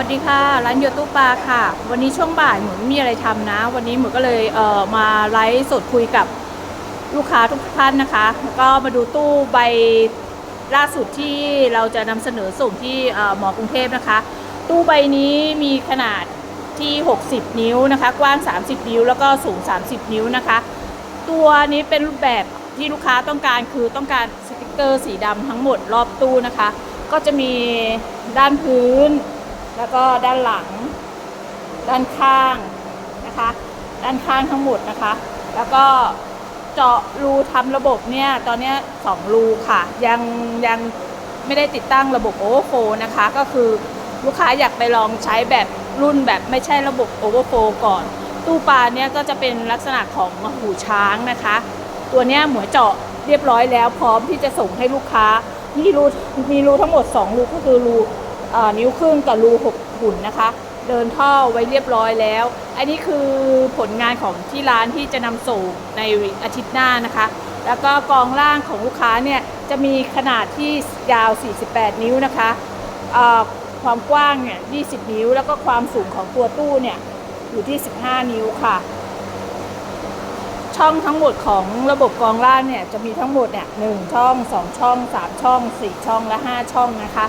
วัสดีค่ะ ร้านโยตู้ปลาค่ะ วันนี้ช่วงบ่ายหมูไม่มีอะไรทำนะ วันนี้หมูก็เลยเอ่อมาไลฟ์สดคุยกับลูกค้าทุกท่านนะคะแล้วก็มาดูตู้ใบล่าสุดที่เราจะนำเสนอส่งที่หมอกรุงเทพนะคะ ตู้ใบนี้มีขนาดที่ 60 นิ้วนะคะ กว้าง 30 นิ้ว แล้วก็สูง 30 นิ้วนะคะ ตัวนี้เป็นรูปแบบที่ลูกค้าต้องการคือต้องการสติกเกอร์สีดำทั้งหมดรอบตู้นะคะ ก็จะมีด้านพื้น แล้วก็ด้านหลัง ด้านข้างนะคะ ด้านข้างทั้งหมดนะคะ แล้วก็เจาะรูทำระบบเนี่ยตอนนี้สองรูค่ะ ยังยังไม่ได้ติดตั้งระบบโอเวอร์โฟนะคะ ก็คือลูกค้าอยากไปลองใช้แบบรุ่นแบบไม่ใช่ระบบโอเวอร์โฟก่อน ตู้ปลาเนี่ยก็จะเป็นลักษณะของหูช้างนะคะ ตัวเนี้ยหมวเจาะเรียบร้อยแล้วพร้อมที่จะส่งให้ลูกค้ามีรูมีรูทั้งหมด 2 รูก็คือรู นิ้วครึ่งกับรูหกหุ่นนะคะ เดินท่อไว้เรียบร้อยแล้ว อันนี้คือผลงานของที่ร้านที่จะนำส่งในอาทิตย์หน้านะคะ แล้วก็กองล่างของลูกค้าเนี่ยจะมีขนาดที่ยาว 48 นิ้วนะคะความกว้างเนี่ย 20 นิ้ว แล้วก็ความสูงของตัวตู้เนี่ย อยู่ที่ 15 นิ้วค่ะ ช่องทั้งหมดของระบบกองล่างเนี่ย จะมีทั้งหมดเนี่ยหนึ่งช่องสองช่องสามช่องสี่ช่องและห้าช่องนะคะ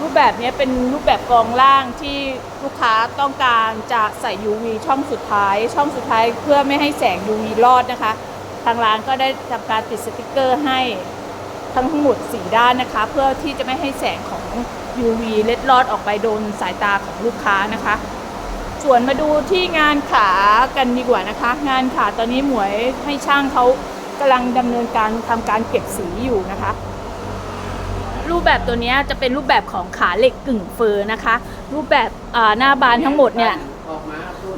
รูปแบบนี้เป็นรูปแบบกองล่างที่ลูกค้าต้องการจะใส่ UV ช่องสุดท้าย ช่องสุดท้ายเพื่อไม่ให้แสง UV รอดนะคะ ทางร้านก็ได้ทำการติดสติกเกอร์ให้ทั้งหมด4ด้านนะคะ เพื่อที่จะไม่ให้แสงของ UV เล็ดลอดออกไปโดนสายตาของลูกค้านะคะ ส่วนมาดูที่งานขากันดีกว่านะคะ งานขาตอนนี้หมวยให้ช่างเขากำลังดำเนินการทำการเก็บสีอยู่นะคะ รูปแบบตัวนี้จะเป็นรูปแบบของขาเหล็กกึ่งเฟอร์นะคะ รูปแบบหน้าบานทั้งหมดเนี่ย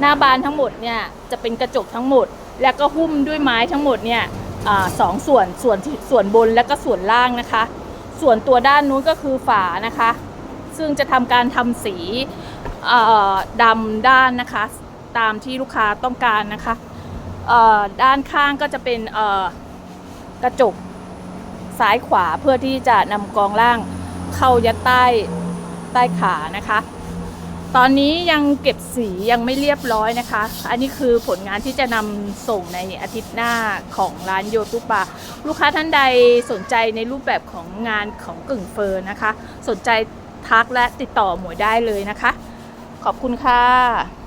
หน้าบานทั้งหมดเนี่ยจะเป็นกระจกทั้งหมด แล้วก็หุ้มด้วยไม้ทั้งหมดเนี่ยอสองส่วนส่วนส่วนบนและก็ส่วนล่างนะคะ ส่วนตัวด้านนู้นก็คือฝานะคะ ซึ่งจะทำการทำสีดำด้านนะคะ ตามที่ลูกค้าต้องการนะคะด้านข้างก็จะเป็นกระจก ซ้ายขวาเพื่อที่จะนำกองล่างเข้ายัดใต้ใต้ขานะคะ ตอนนี้ยังเก็บสียังไม่เรียบร้อยนะคะ อันนี้คือผลงานที่จะนำส่งในอาทิตย์หน้าของร้านโยตุปาลูกค้าท่านใดสนใจในรูปแบบของงานของกึ่งเฟอร์นะคะ สนใจทักและติดต่อหมวยได้เลยนะคะ ขอบคุณค่ะ